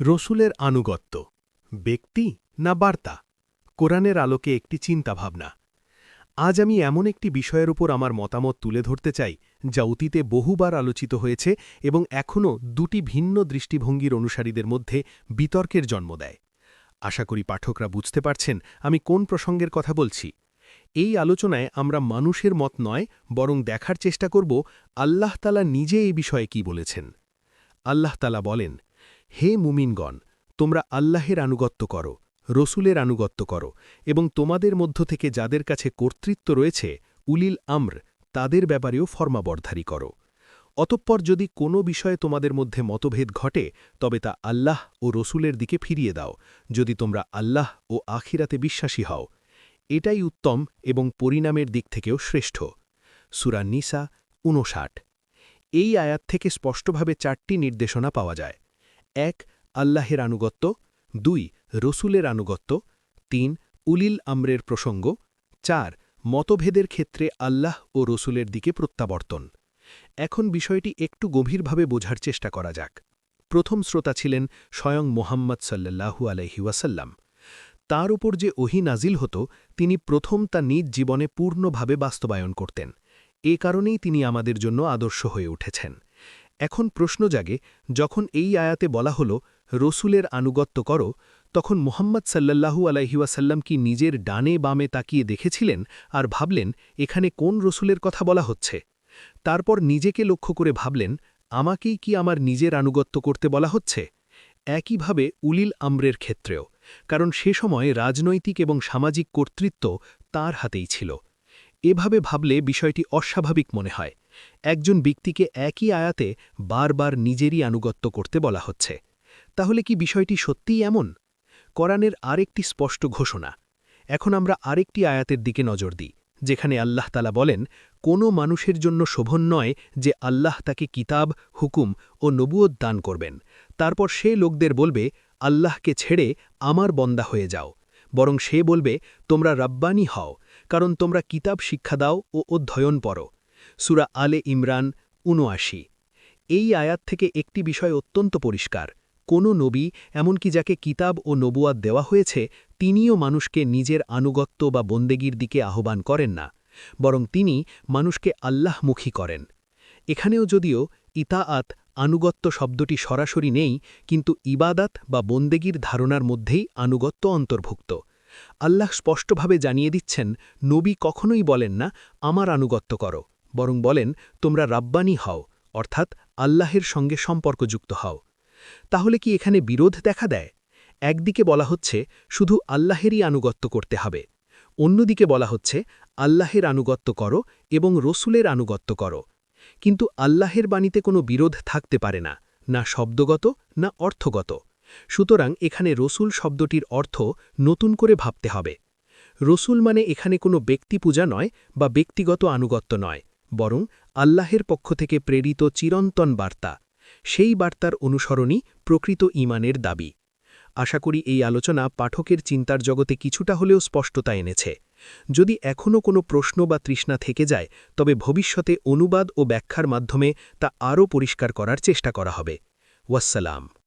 রসুলের আনুগত্য, ব্যক্তি না বার্তা? কোরআনের আলোকে একটি চিন্তাভাবনা। আজ আমি এমন একটি বিষয়ের উপর আমার মতামত তুলে ধরতে চাই, যা অতীতে বহুবার আলোচিত হয়েছে এবং এখনও দুটি ভিন্ন দৃষ্টিভঙ্গির অনুসারীদের মধ্যে বিতর্কের জন্ম দেয়। আশা করি পাঠকরা বুঝতে পারছেন আমি কোন প্রসঙ্গের কথা বলছি। এই আলোচনায় আমরা মানুষের মত নয়, বরং দেখার চেষ্টা করব আল্লাহতালা নিজে এই বিষয়ে কি বলেছেন। আল্লাহতালা বলেন হে মুমিনগণ, তোমরা আল্লাহের আনুগত্য করো, রসুলের আনুগত্য করো, এবং তোমাদের মধ্য থেকে যাদের কাছে কর্তৃত্ব রয়েছে, উলিল আম্র, তাদের ব্যাপারেও ফর্মাবর্ধারী করো। অতঃপর যদি কোনো বিষয়ে তোমাদের মধ্যে মতভেদ ঘটে, তবে তা আল্লাহ ও রসুলের দিকে ফিরিয়ে দাও, যদি তোমরা আল্লাহ ও আখিরাতে বিশ্বাসী হও। এটাই উত্তম এবং পরিণামের দিক থেকেও শ্রেষ্ঠ। সুরা নিসা উনষাট এই আয়াত থেকে স্পষ্টভাবে চারটি নির্দেশনা পাওয়া যায়। এক, আল্লাহের আনুগত্য, দুই, রসুলের আনুগত্য, তিন, উলিল আমরের প্রসঙ্গ, চার, মতভেদের ক্ষেত্রে আল্লাহ ও রসুলের দিকে প্রত্যাবর্তন। এখন বিষয়টি একটু গভীরভাবে বোঝার চেষ্টা করা যাক। প্রথম শ্রোতা ছিলেন স্বয়ং মোহাম্মদ সাল্লাহু আলহি ওয়াসাল্লাম। তার উপর যে ওহি নাজিল হতো, তিনি প্রথম তা নিজ জীবনে পূর্ণভাবে বাস্তবায়ন করতেন। এ কারণেই তিনি আমাদের জন্য আদর্শ হয়ে উঠেছেন। এখন প্রশ্ন জাগে, যখন এই আয়াতে বলা হল, রসুলের আনুগত্য করো, তখন মোহাম্মদ সাল্লাল্লাহু আলাইহিওয়াসাল্লাম কি নিজের ডানে বামে তাকিয়ে দেখেছিলেন আর ভাবলেন, এখানে কোন রসুলের কথা বলা হচ্ছে? তারপর নিজেকে লক্ষ্য করে ভাবলেন, আমাকেই কি আমার নিজের আনুগত্য করতে বলা হচ্ছে? একইভাবে উলিল আমরের ক্ষেত্রেও, কারণ সে সময় রাজনৈতিক এবং সামাজিক কর্তৃত্ব তার হাতেই ছিল। এভাবে ভাবলে বিষয়টি অস্বাভাবিক মনে হয়। একজন ব্যক্তিকে একই আয়াতে বারবার নিজেরই আনুগত্য করতে বলা হচ্ছে। তাহলে কি বিষয়টি সত্যিই এমন? কোরআনের আরেকটি স্পষ্ট ঘোষণা। এখন আমরা আরেকটি আয়াতের দিকে নজর দিই, যেখানে আল্লাহ তালা বলেন, কোনো মানুষের জন্য শোভন নয় যে আল্লাহ তাকে কিতাব, হুকুম ও নবুয়ত দান করবেন। তারপর সে লোকদের বলবে, আল্লাহকে ছেড়ে আমার বন্দা হয়ে যাও। বরং সে বলবে, তোমরা রাব্বানি হও, কারণ তোমরা কিতাব শিক্ষা দাও ও অধ্যয়ন পড়ো। সুরা আলে ইমরান উনআশি এই আয়াত থেকে একটি বিষয় অত্যন্ত পরিষ্কার। কোনো নবী, এমনকি যাকে কিতাব ও নবুয়াদ দেওয়া হয়েছে, তিনিও মানুষকে নিজের আনুগত্য বা বন্দেগীর দিকে আহ্বান করেন না, বরং তিনি মানুষকে আল্লাহমুখী করেন। এখানেও যদিও ইতাআত, আনুগত্য শব্দটি সরাসরি নেই, কিন্তু ইবাদাত বা বন্দেগীর ধারণার মধ্যেই আনুগত্য অন্তর্ভুক্ত। আল্লাহ স্পষ্টভাবে জানিয়ে দিচ্ছেন, নবী কখনোই বলেন না, আমার আনুগত্য করো। বরং বলেন, তোমরা রাব্বানি হও, অর্থাৎ আল্লাহের সঙ্গে সম্পর্কযুক্ত হও। তাহলে কি এখানে বিরোধ দেখা দেয়? একদিকে বলা হচ্ছে, শুধু আল্লাহেরই আনুগত্য করতে হবে। অন্যদিকে বলা হচ্ছে, আল্লাহের আনুগত্য করো এবং রসুলের আনুগত্য করো। কিন্তু আল্লাহের বাণীতে কোনো বিরোধ থাকতে পারে না না শব্দগত, না অর্থগত। সুতরাং এখানে রসুল শব্দটির অর্থ নতুন করে ভাবতে হবে। রসুল মানে এখানে কোনো ব্যক্তি পূজা নয় বা ব্যক্তিগত আনুগত্য নয়। বরং আল্লাহের পক্ষ থেকে প্রেরিত চিরন্তন বার্তা, সেই বার্তার অনুসরণই প্রকৃত ইমানের দাবি। আশা করি এই আলোচনা পাঠকের চিন্তার জগতে কিছুটা হলেও স্পষ্টতা এনেছে। যদি এখনও কোনো প্রশ্ন বা তৃষ্ণা থেকে যায়, তবে ভবিষ্যতে অনুবাদ ও ব্যাখ্যার মাধ্যমে তা আরও পরিষ্কার করার চেষ্টা করা হবে। ওয়াসালাম